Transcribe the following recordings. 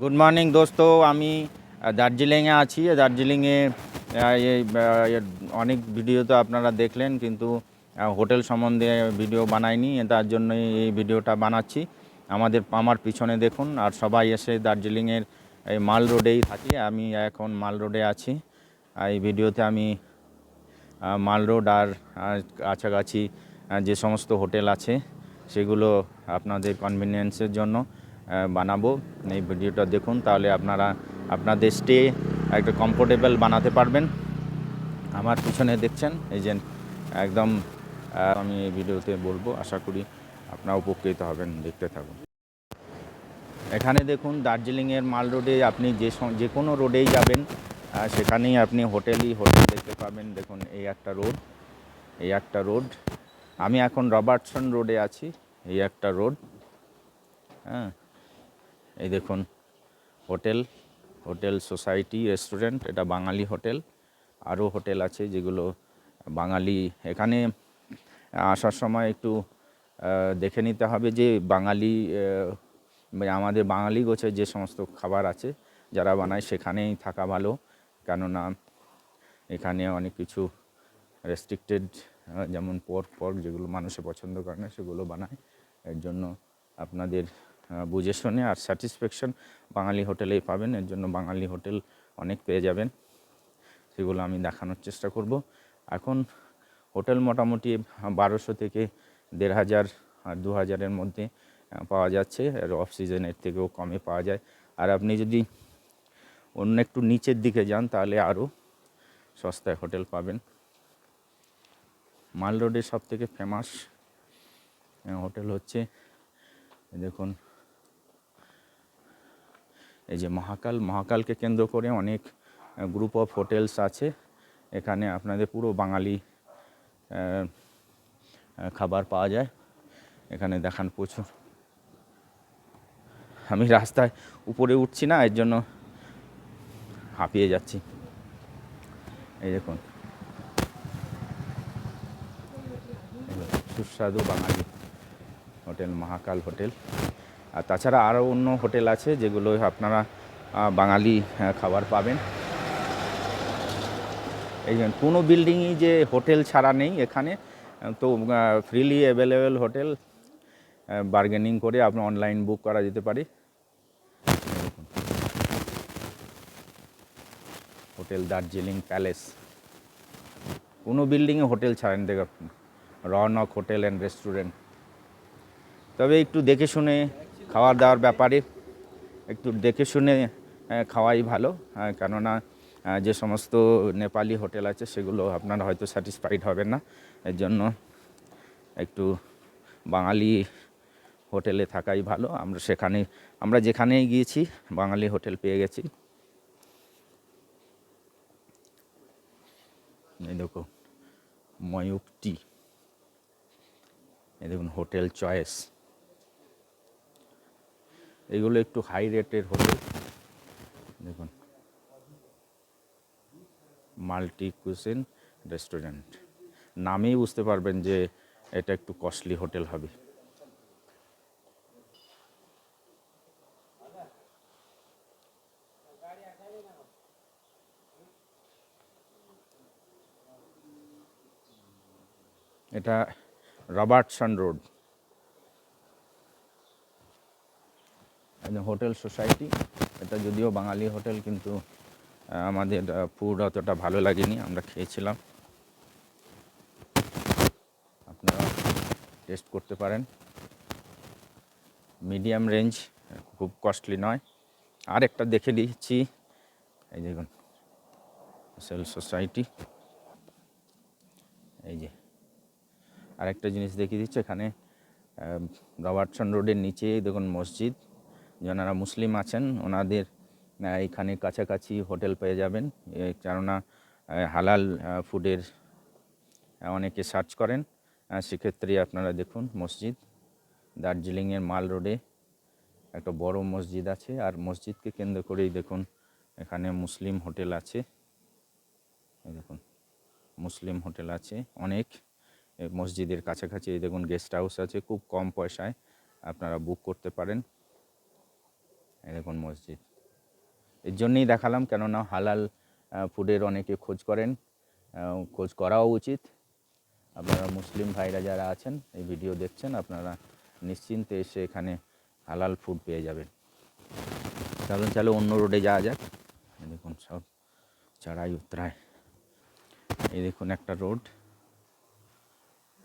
Good morning দোস্ত। আমি দার্জিলিংয়ে আছি। দার্জিলিংয়ে অনেক ভিডিও তো আপনারা দেখলেন, কিন্তু হোটেল সম্বন্ধে ভিডিও বানাইনি তার জন্যই এই ভিডিওটা বানাচ্ছি। আমাদের, আমার পিছনে দেখুন, আর সবাই এসে দার্জিলিংয়ের এই মাল রোডেই থাকি। আমি এখন মাল রোডে আছি। এই ভিডিওতে আমি মাল রোড আর কাছাকাছি যে সমস্ত হোটেল আছে, সেগুলো আপনাদের কনভিনিয়েন্সের জন্য বানাবো। এই ভিডিওটা দেখুন, তাহলে আপনারা আপনাদের স্টে একটা কমফোর্টেবল বানাতে পারবেন। আমার পিছনে দেখছেন, এই যে একদম আমি এই ভিডিওতে বলব, আশা করি আপনারা উপকৃত হবেন, দেখতে থাকুন। এখানে দেখুন, দার্জিলিংয়ের মাল রোডে আপনি যে যে কোনো রোডেই যাবেন সেখানেই আপনি হোটেলই, হোটেল দেখতে পাবেন। দেখুন, এই একটা রোড, এই একটা রোড। আমি এখন রবার্টসন রোডে আছি, এই একটা রোড। হ্যাঁ এই দেখুন, হোটেল হোটেল সোসাইটি, রেস্টুরেন্ট, এটা বাঙালি হোটেল। আরও হোটেল আছে যেগুলো বাঙালি, এখানে আসার সময় একটু দেখে নিতে হবে যে বাঙালি মানে আমাদের বাঙালি গোছে যে সমস্ত খাবার আছে যারা বানায় সেখানেই থাকা ভালো। কেননা এখানে অনেক কিছু রেস্ট্রিক্টেড যেমন পর্ক ফর্ক যেগুলো মানুষে পছন্দ করে না সেগুলো বানায়। এর জন্য আপনাদের বুঝে শুনে আর স্যাটিসফ্যাকশন বাঙালি হোটেলেই পাবেন। এর জন্য বাঙালি হোটেল অনেক পেয়ে যাবেন। সেগুলো আমি দেখানোর চেষ্টা করব। এখন হোটেল মোটামুটি বারোশো থেকে দেড় হাজার আর দু হাজারের মধ্যে পাওয়া যাচ্ছে। আর অফ সিজনের থেকেও কমে পাওয়া যায়। আর আপনি যদি অন্য একটু নিচের দিকে যান, তাহলে আরও সস্তায় হোটেল পাবেন। মাল রোডের সব থেকে ফেমাস হোটেল হচ্ছে, দেখুন এই যে মহাকাল মহাকালকে কেন্দ্র করে অনেক গ্রুপ অফ হোটেলস আছে। এখানে আপনাদের পুরো বাঙালি খাবার পাওয়া যায়। এখানে দেখান প্রচুর। আমি রাস্তায় উপরে উঠছি না এর জন্য হাঁপিয়ে যাচ্ছি। এই দেখুন, সুস্বাদু বাঙালি হোটেল মহাকাল হোটেল। আর তাছাড়া আরও অন্য হোটেল আছে যেগুলো আপনারা বাঙালি খাবার পাবেন। এই যে কোনো বিল্ডিংই যে হোটেল ছাড়া নেই এখানে, তো ফ্রিলি অ্যাভেলেবেল হোটেল বার্গেনিং করে আপনার অনলাইন বুক করা যেতে পারে। Hotel Darjeeling palace. কোনো বিল্ডিংয়ে হোটেল ছাড়েন দেখুন। রনক হোটেল অ্যান্ড রেস্টুরেন্ট তবে একটু দেখে শুনে খাওয়া দাওয়ার ব্যাপারে একটু দেখে শুনে খাওয়াই ভালো। কেননা যে সমস্ত নেপালি হোটেল আছে সেগুলো আপনারা হয়তো স্যাটিসফাইড হবেন না। এর জন্য একটু বাঙালি হোটেলে থাকাই ভালো। আমরা সেখানে, আমরা যেখানেই গিয়েছি, বাঙালি হোটেল পেয়ে গেছি। এই দেখো ময়ূক এই দেখুন, হোটেল চয়েস। এগুলো একটু হাই রেটের হোটেল দেখুন মাল্টি কুসিন রেস্টুরেন্ট নামেই বুঝতে পারবেন যে এটা একটু কস্টলি হোটেল হবে। এটা রবার্টসন রোড হোটেল সোসাইটি। এটা যদিও বাঙালি হোটেল, কিন্তু আমাদের ফুড অতটা ভালো লাগেনি, আমরা খেয়েছিলাম। আপনারা টেস্ট করতে পারেন। মিডিয়াম রেঞ্জ খুব কস্টলি নয়। আর একটা দেখে দিচ্ছি। এই দেখুন সেল সোসাইটি এই যে, আরেকটা জিনিস দেখিয়ে দিচ্ছে এখানে রবার্টসন রোডের নিচে দেখুন মসজিদ। যারা মুসলিম আছেন, ওনাদের এখানে কাছাকাছি হোটেল পেয়ে যাবেন। কেননা হালাল ফুডের অনেকে সার্চ করেন। সেক্ষেত্রে আপনারা দেখুন মসজিদ, দার্জিলিংয়ের মাল রোডে একটা বড় মসজিদ আছে। আর মসজিদকে কেন্দ্র করেই দেখুন, এখানে মুসলিম হোটেল আছে। দেখুন, মুসলিম হোটেল আছে, অনেক। মসজিদের কাছাকাছি দেখুন, গেস্ট হাউস আছে, খুব কম পয়সায় আপনারা বুক করতে পারেন। দেখুন মসজিদ। এর জন্যেই দেখালাম, কেননা হালাল ফুডের অনেকে খোঁজ করেন খোঁজ করাও উচিত। আপনারা মুসলিম ভাইরা যারা আছেন, এই ভিডিও দেখছেন, আপনারা নিশ্চিন্তে এসে এখানে হালাল ফুড পেয়ে যাবেন। চলুন, চলো অন্য রোডে যাওয়া যাক। দেখুন, সব চড়াই উতরায় এই দেখুন একটা রোড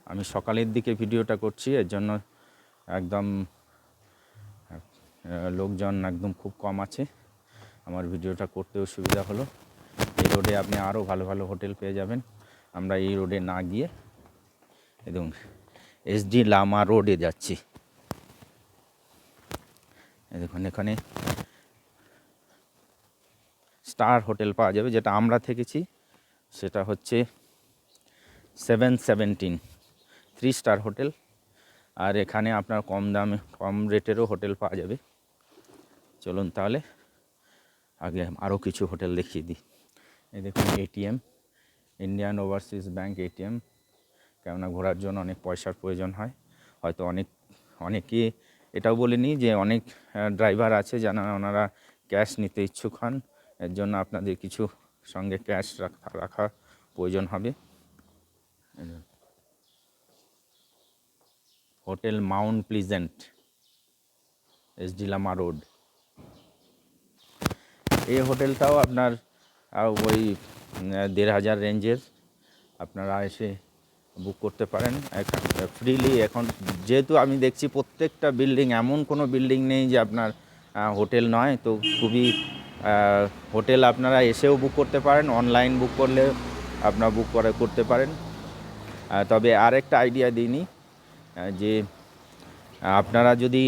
আমি সকালের দিকে ভিডিওটা করছি, এর জন্য একদম লোকজন একদম খুব কম আছে। আমার ভিডিওটা করতেও সুবিধা হলো। এই রোডে আপনি আরও ভালো ভালো হোটেল পেয়ে যাবেন। আমরা এই রোডে না গিয়ে এবং এসডি লামা রোডে যাচ্ছি। দেখুন, এখানে স্টার হোটেল পাওয়া যাবে, যেটা আমরা থেকেছি। সেটা হচ্ছে seven seventeen three star hotel. আর এখানে আপনার কম দামে, কম রেটেরও হোটেল পাওয়া যাবে। চলুন তাহলে, আগে আরও কিছু হোটেল দেখিয়ে দিই। এই দেখুন ATM Indian overseas bank ATM কেননা ঘোরার জন্য অনেক পয়সার প্রয়োজন হয়। হয়তো অনেক, অনেকে এটাও বলিনি যে অনেক ড্রাইভার আছে যারা ওনারা ক্যাশ নিতে ইচ্ছুক হন। এর জন্য আপনাদের কিছু সঙ্গে ক্যাশ রাখা রাখা প্রয়োজন হবে। Hotel mount pleasant, S D Lama road. এই হোটেলটাও আপনার ওই দেড় হাজার রেঞ্জের। আপনারা এসে বুক করতে পারেন। ফ্রিলি এখন, যেহেতু আমি দেখছি প্রত্যেকটা বিল্ডিং এমন কোনো বিল্ডিং নেই যে আপনার হোটেল নয়। তো খুবই হোটেল আপনারা এসেও বুক করতে পারেন অনলাইন বুক করলে আপনারা বুক করে, করতে পারেন। তবে আরেকটা আইডিয়া দিইনি। যে আপনারা যদি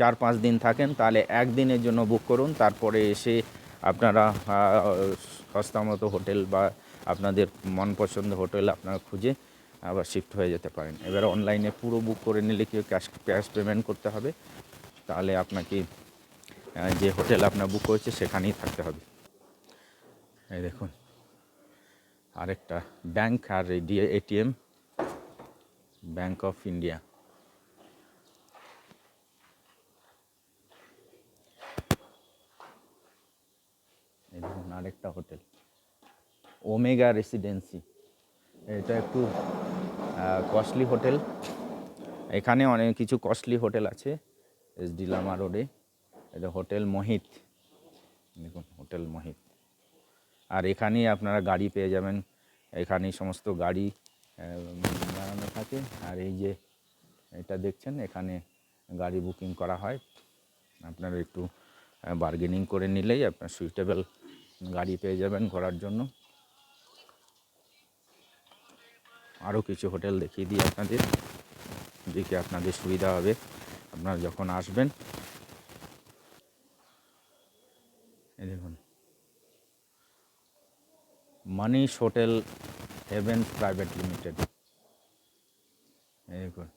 চার পাঁচ দিন থাকেন তাহলে একদিনের জন্য বুক করুন। তারপরে এসে আপনারা আহ, সস্তা মতো হোটেল বা আপনাদের মনপছন্দ হোটেল আপনারা খুঁজে আবার শিফট হয়ে যেতে পারেন। এবার অনলাইনে পুরো বুক করে নিলে কেউ ক্যাশ ক্যাশ পেমেন্ট করতে হবে। তাহলে আপনাকে যে হোটেল আপনার বুক করেছে সেখানেই থাকতে হবে। এই দেখুন আরেকটা ব্যাংক আর এটিএম ব্যাংক অফ ইন্ডিয়া এই দেখুন আরেকটা হোটেল। Omega residency. এটা একটু কস্টলি হোটেল। এখানে অনেক কিছু কস্টলি হোটেল আছে, এস ডি লামা রোডে। এটা হোটেল মোহিত। দেখুন, হোটেল মোহিত। আর এখানেই আপনারা গাড়ি পেয়ে যাবেন। এখানেই সমস্ত গাড়ি দাঁড়ানো থাকে। আর এই যে এটা দেখছেন, এখানে গাড়ি বুকিং করা হয়। আপনারা একটু বার্গেনিং করে নিলেই আপনার সুইটেবল গাড়ি পেয়ে যাবেন ঘোরার জন্য। আরও কিছু হোটেল দেখিয়ে দিই আপনাদের, দেখে আপনাদের সুবিধা হবে। আপনারা যখন আসবেন দেখুন। Manish hotel heaven private limited. দেখুন।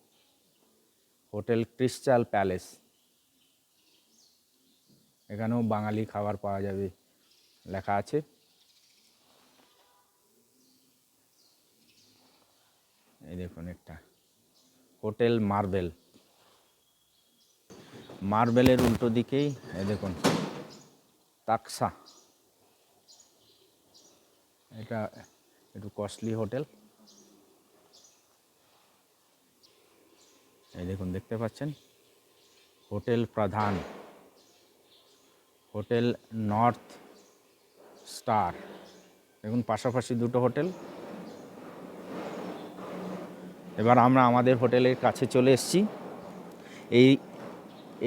Hotel crystal palace. এখানেও বাঙালি খাবার পাওয়া যাবে। লেখা আছে। এই দেখুন একটা। Hotel marble. মার্বেলের উল্টো দিকেই, এই দেখুন, তাকসা। এটা একটু কস্টলি হোটেল। এই দেখুন, দেখতে পাচ্ছেন? Hotel Pradhan. Hotel north star. দেখুন, পাশাপাশি দুটো হোটেল। এবার আমরা আমাদের হোটেলের কাছে চলে এসেছি। এই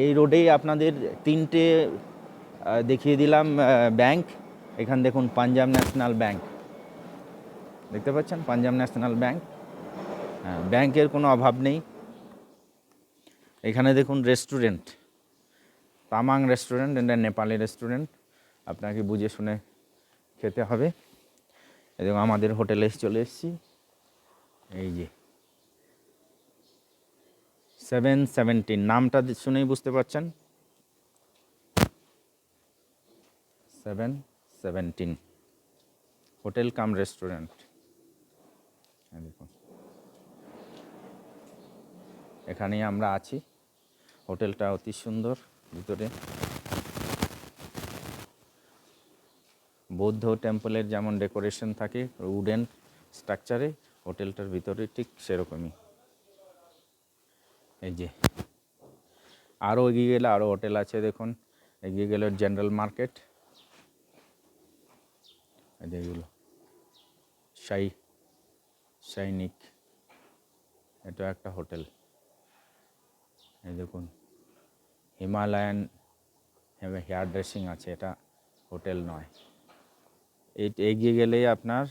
এই রোডেই আপনাদের তিনটে দেখিয়ে দিলাম ব্যাংক। এখান দেখুন, পাঞ্জাব ন্যাশনাল ব্যাংক। দেখতে পাচ্ছেন? Punjab national bank. হ্যাঁ ব্যাংকের কোনো অভাব নেই। এখানে দেখুন, রেস্টুরেন্ট। তামাং রেস্টুরেন্ট, এটা নেপালি রেস্টুরেন্ট। আপনাকে বুঝে শুনে খেতে হবে। এবং আমাদের হোটেলে চলে এসেছি। এই যে। সেভেন সেভেন্টিন নামটা শুনেই বুঝতে পারছেন? Seven seventeen hotel cum restaurant. দেখুন এখানেই আমরা আছি। হোটেলটা অতি সুন্দর, ভিতরে বৌদ্ধ টেম্পলের যেমন ডেকোরেশন থাকে, উডেন স্ট্রাকচারে, হোটেলটার ভিতরে ঠিক সেরকমই। এই যে আরও এগিয়ে গেলে আরও হোটেল আছে, দেখুন। এগিয়ে গেলে জেনারেল মার্কেট। এগুলো। সাই সাইনিক এটা একটা হোটেল। এই দেখুন, হিমালয়ান হেয়ার ড্রেসিং আছে, এটা হোটেল নয়। এগিয়ে গেলেই আপনার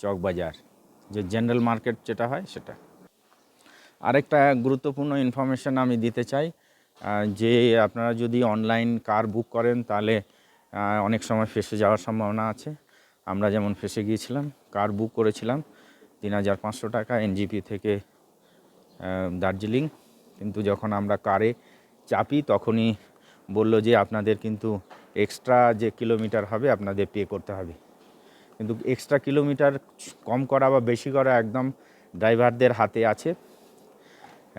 চকবাজার যে জেনারেল মার্কেট যেটা হয় সেটা। আরেকটা গুরুত্বপূর্ণ ইনফরমেশন আমি দিতে চাই যে আপনারা যদি অনলাইন কার বুক করেন তাহলে অনেক সময় ফেসে যাওয়ার সম্ভাবনা আছে। আমরা যেমন ফেসে গিয়েছিলাম কার বুক করেছিলাম, তিন হাজার পাঁচশো টাকা এনজিপি থেকে দার্জিলিং। কিন্তু যখন আমরা কারে চাপি, তখনই বলল যে আপনাদের কিন্তু এক্সট্রা যে কিলোমিটার হবে, আপনাদের পে করতে হবে। কিন্তু এক্সট্রা কিলোমিটার কম করা বা বেশি করা একদম ড্রাইভারদের হাতে আছে।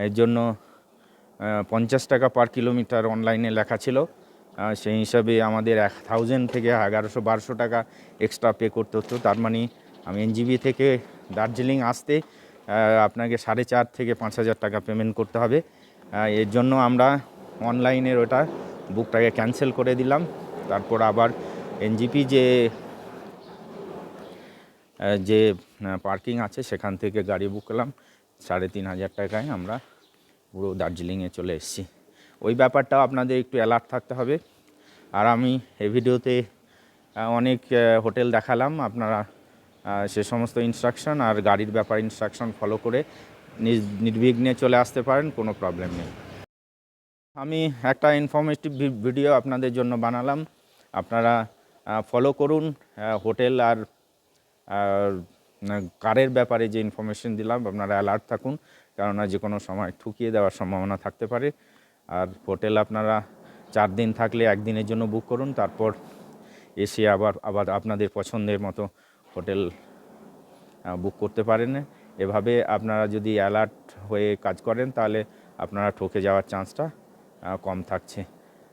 এর জন্য পঞ্চাশ টাকা পার কিলোমিটার অনলাইনে লেখা ছিল। সেই হিসাবে আমাদের এক থাউজেন্ড থেকে এগারোশো বারোশো টাকা এক্সট্রা পে করতে হতো। তার মানে আমি এনজিবি থেকে দার্জিলিং আসতে আপনাকে সাড়ে চার থেকে পাঁচ হাজার টাকা পেমেন্ট করতে হবে। এর জন্য আমরা অনলাইনের ওটা বুকটাকে ক্যান্সেল করে দিলাম। তারপর আবার এনজিপি যে যে পার্কিং আছে সেখান থেকে গাড়ি বুক করলাম। সাড়ে তিন হাজার টাকায় আমরা পুরো দার্জিলিংয়ে চলে এসেছি। ওই ব্যাপারটাও আপনাদের একটু অ্যালার্ট থাকতে হবে। আর আমি এই ভিডিওতে অনেক হোটেল দেখালাম। আপনারা সে সমস্ত ইনস্ট্রাকশন আর গাড়ির ব্যাপার ইনস্ট্রাকশন ফলো করে নির্বিঘ্নে চলে আসতে পারেন, কোনো প্রবলেম নেই। আমি একটা ইনফরমেটিভ ভিডিও আপনাদের জন্য বানালাম। আপনারা ফলো করুন হোটেল আর আর কারের ব্যাপারে যে ইনফরমেশন দিলাম, আপনারা অ্যালার্ট থাকুন, কেননা যে কোনো সময় ঠুকিয়ে দেওয়ার সম্ভাবনা থাকতে পারে। আর হোটেল আপনারা চার দিন থাকলে একদিনের জন্য বুক করুন, তারপর এসে আবার আবার আপনাদের পছন্দের মতো হোটেল বুক করতে পারেন। এভাবে আপনারা যদি অ্যালার্ট হয়ে কাজ করেন, তাহলে আপনারা ঠকে যাওয়ার চান্সটা কম থাকছে।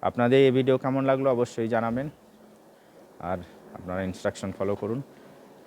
আপনাদের এই ভিডিও কেমন লাগল অবশ্যই জানাবেন। আর আপনারা ইনস্ট্রাকশন ফলো করুন।